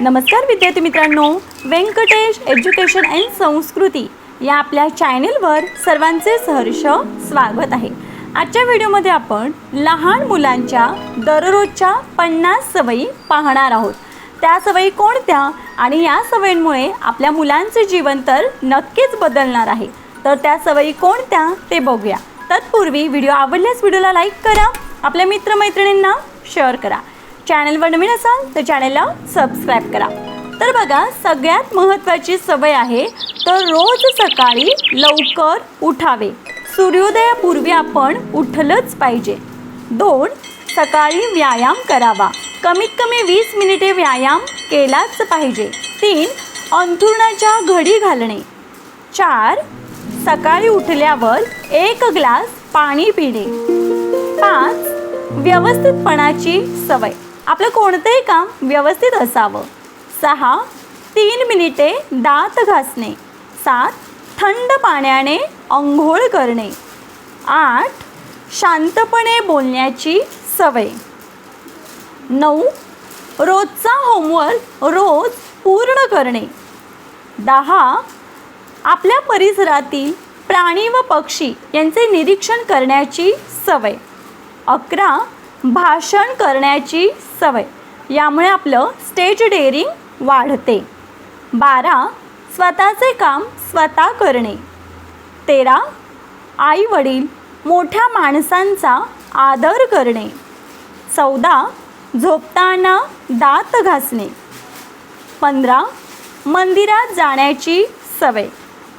नमस्कार विद्यार्थी मित्रांनो. व्यंकटेश एज्युकेशन अँड संस्कृती या आपल्या चॅनेलवर सर्वांचे सहर्ष स्वागत आहे. आजच्या व्हिडिओमध्ये आपण लहान मुलांच्या दररोजच्या पन्नास सवयी पाहणार आहोत. त्या सवयी कोणत्या आणि या सवयींमुळे आपल्या मुलांचे जीवन तर नक्कीच बदलणार आहे. तर त्या सवयी कोणत्या ते बघूया. तत्पूर्वी व्हिडिओ आवडल्यास व्हिडिओला लाईक करा आपल्या मित्रमैत्रिणींना शेअर करा. चॅनलवर नवीन असाल तर चॅनलला सबस्क्राईब करा. तर बघा सगळ्यात महत्त्वाची सवय आहे तर रोज सकाळी लवकर उठावे. सूर्योदयापूर्वी आपण उठलंच पाहिजे. दोन सकाळी व्यायाम करावा. कमीत कमी वीस मिनिटे व्यायाम केलाच पाहिजे. तीन अंथरुणाच्या घडी घालणे. चार सकाळी उठल्यावर एक ग्लास पाणी पिणे. पाच व्यवस्थितपणाची सवय. आपलं कोणतंही काम व्यवस्थित असावं. सहा तीन मिनिटे दात घासणे. सात थंड पाण्याने अंघोळ करणे. आठ शांतपणे बोलण्याची सवय. नऊ रोजचा होमवर्क रोज पूर्ण करणे. दहा आपल्या परिसरातील प्राणी व पक्षी यांचे निरीक्षण करण्याची सवय. अकरा भाषण करण्याची सवय. यामुळे आपलं स्टेज डेअरिंग वाढते. बारा. स्वतःचे काम स्वतः करणे. तेरा. आई वडील मोठ्या माणसांचा आदर करणे. चौदा. झोपताना दात घासणे. पंधरा. मंदिरात जाण्याची सवय.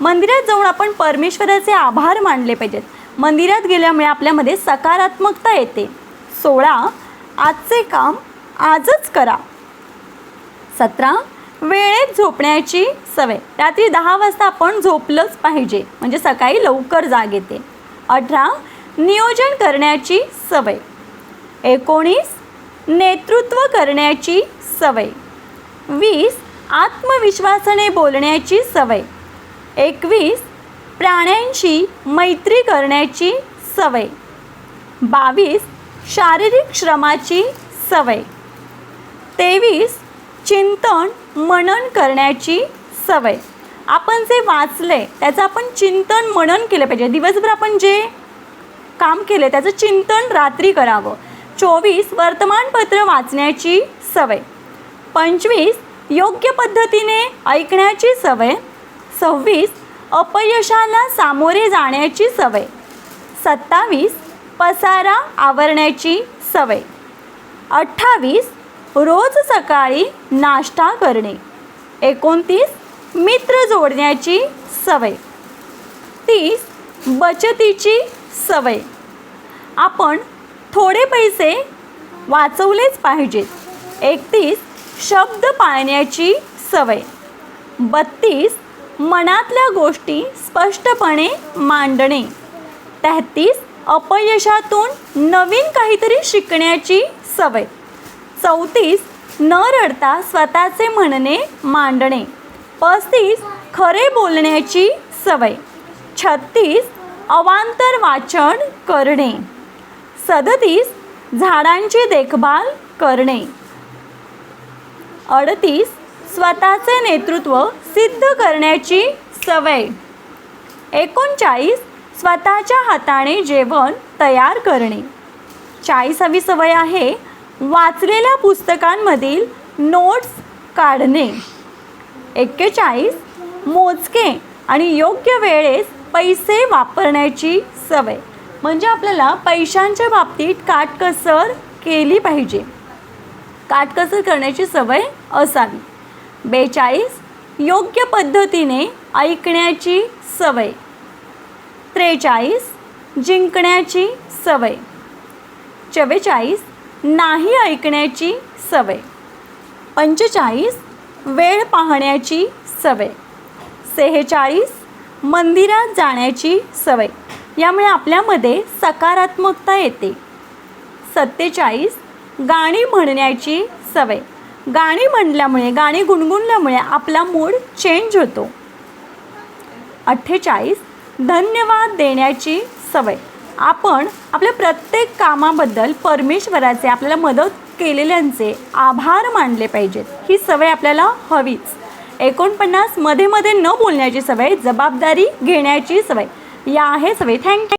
मंदिरात जाऊन आपण परमेश्वराचे आभार मानले पाहिजेत. मंदिरात गेल्यामुळे आपल्यामध्ये सकारात्मकता येते. सोळा आजचे काम आजच करा. सतरा वेळेत झोपण्याची सवय. रात्री दहा वाजता आपण झोपलंच पाहिजे म्हणजे सकाळी लवकर जाग येते. अठरा नियोजन करण्याची सवय. एकोणीस नेतृत्व करण्याची सवय. वीस आत्मविश्वासाने बोलण्याची सवय. एकवीस प्राण्यांशी मैत्री करण्याची सवय. बावीस शारीरिक श्रमाची सवय. तेवीस चिंतन मनन करण्याची सवय. आपण जे वाचले त्याचं आपण चिंतन मनन केलं पाहिजे. दिवसभर आपण जे काम केले त्याचं चिंतन रात्री करावं. चोवीस वर्तमानपत्र वाचण्याची सवय. पंचवीस योग्य पद्धतीने ऐकण्याची सवय. सव्वीस अपयशाला सामोरे जाण्याची सवय. सत्तावीस पसारा आवरण्याची सवय. अठ्ठावीस रोज सकाळी नाश्ता करणे. एकोणतीस मित्र जोडण्याची सवय. तीस बचतीची सवय. आपण थोडे पैसे वाचवलेच पाहिजेत. एकतीस शब्द पाळण्याची सवय. बत्तीस मनातल्या गोष्टी स्पष्टपणे मांडणे. तेहतीस अपयशातून नवीन काहीतरी शिकण्याची सवय. चौतीस न रडता स्वतःचे म्हणणे मांडणे. पस्तीस खरे बोलण्याची सवय. छत्तीस अवांतर वाचन करणे. सदतीस झाडांची देखभाल करणे. अडतीस स्वतःचे नेतृत्व सिद्ध करण्याची सवय. एकोणचाळीस स्वतःच्या हाताने जेवण तयार करणे. चाळीसावी सवय आहे वाचलेल्या पुस्तकांमधील नोट्स काढणे. एक्केचाळीस मोजके आणि योग्य वेळेस पैसे वापरण्याची सवय. म्हणजे आपल्याला पैशांच्या बाबतीत काटकसर केली पाहिजे. काटकसर करण्याची सवय असावी. बेचाळीस योग्य पद्धतीने ऐकण्याची सवय. त्रेचाळीस जिंकण्याची सवय. चव्वेचाळीस नाही ऐकण्याची सवय. पंचेचाळीस वेळ पाहण्याची सवय. सेहेचाळीस मंदिरात जाण्याची सवय. यामुळे आपल्यामध्ये सकारात्मकता येते. सत्तेचाळीस गाणी म्हणण्याची सवय. गाणी म्हणल्यामुळे गाणी गुणगुणल्यामुळे आपला मूड चेंज होतो. अठ्ठेचाळीस धन्यवाद देण्याची सवय. आपण आपल्या प्रत्येक कामाबद्दल परमेश्वराचे आपल्याला मदत केलेल्यांचे आभार मानले पाहिजेत. ही सवय आपल्याला हवीच. एकोणपन्नासमध्ये मध्ये न बोलण्याची सवय जबाबदारी घेण्याची सवय. या आहे सवय. थँक्यू